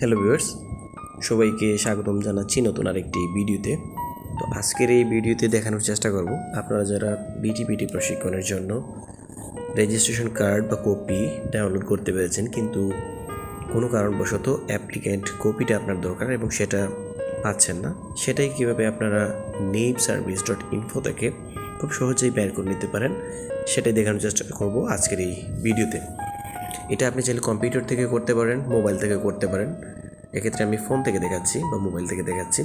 Hello viewers সবাইকে স্বাগতম জানাচ্ছি নতুন আরেকটি ভিডিওতে। তো আজকের এই ভিডিওতে দেখানোর চেষ্টা করব আপনারা যারা বিটিপিটি প্রশিক্ষণের জন্য রেজিস্ট্রেশন কার্ড বা কপি ডাউনলোড করতে পেরেছেন, কিন্তু কোনো কারণবশত অ্যাপ্লিক্যান্ট কপিটা আপনার দরকার এবং সেটা পাচ্ছেন না, সেটাই কীভাবে আপনারা নেম সার্ভিস ডট ইনফো থেকে খুব সহজেই বের করে নিতে পারেন, সেটাই দেখানোর চেষ্টা করব আজকের এই ভিডিওতে। এটা আপনি চাইলে কম্পিউটার থেকে করতে পারেন মোবাইল থেকে করতে পারেন। এক্ষেত্রে আমি ফোন থেকে দেখাচ্ছি বা মোবাইল থেকে দেখাচ্ছি।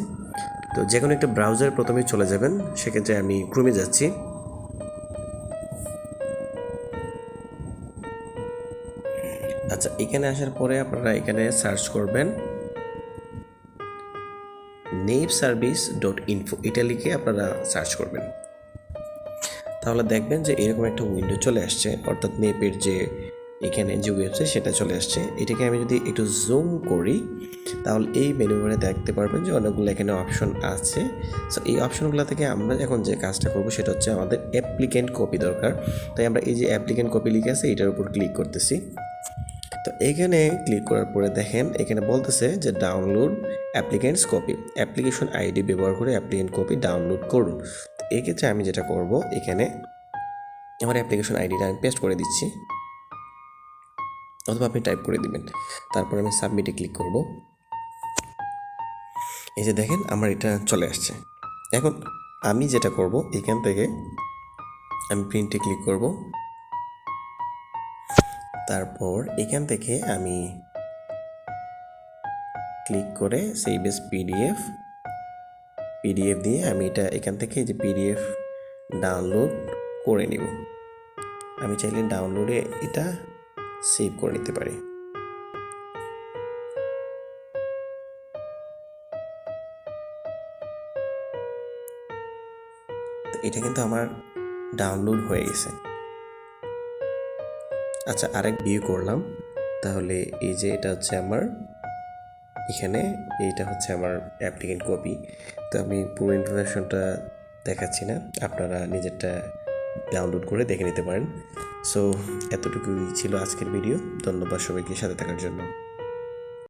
তো যে কোনো একটা ব্রাউজার প্রথমে চলে যাবেন, সেক্ষেত্রে আমি ক্রমে যাচ্ছি। আচ্ছা এখানে আসার পরে আপনারা এখানে সার্চ করবেন নেপ সার্ভিস ডট ইনফো এটা লিখে আপনারা সার্চ করবেন। তাহলে দেখবেন যে এরকম একটা উইন্ডো চলে আসছে, অর্থাৎ নেপের যে এখানে যে ওয়েবসাইট সেটা চলে আসছে। এটাকে আমি যদি একটু জুম করি, তাহলে এই মেনু বারে দেখতে পারবেন যে অনেকগুলো এখানে অপশন আছে। সো এই অপশনগুলো থেকে আমরা এখন যে কাজটা করব, সেটা হচ্ছে আমাদের অ্যাপ্লিকেন্ট কপি দরকার। তাই আমরা এই যে অ্যাপ্লিকেন্ট কপি লিখে আছে, এটার উপর ক্লিক করতেছি। তো এখানে ক্লিক করার পরে দেখেন, এখানে বলতেছে যে download applicant's copy application ID ব্যবহার করে অ্যাপ্লিকেন্ট কপি ডাউনলোড করুন। তো এক্ষেত্রে আমি যেটা করব, এখানে আমার অ্যাপ্লিকেশন আইডিটা আমি পেস্ট করে দিচ্ছি। অথবা আপনি টাইপ করে দিবেন। তারপর আমি সাবমিটে ক্লিক করব। এই যে দেখেন, আমার এটা চলে আসছে। এখন আমি যেটা করব, এখান থেকে আমি প্রিন্টে ক্লিক করব। তারপর এখান থেকে আমি ক্লিক করে সেই বেস পিডিএফ পিডিএফ দিয়ে আমি এটা এখান থেকে যে পিডিএফ ডাউনলোড করে নিব। আমি চাইলে ডাউনলোডে এটা সেভ করে নিতে পারি। এটা কিন্তু আমার ডাউনলোড হয়ে গেছে। আচ্ছা আরেক ভিউ করলাম। তাহলে এই যে এটা হচ্ছে আমার, এখানে এইটা হচ্ছে আমার অ্যাপ্লিকেন্ট কপি তো আমি পুরো ইনফরমেশনটা দেখাচ্ছি না। আপনারা নিজেরটা ডাউনলোড করে দেখে নিতে পারেন। সো এতটুকুই ছিল আজকের ভিডিও ধন্যবাদ সবাইকে সাথে থাকার জন্য।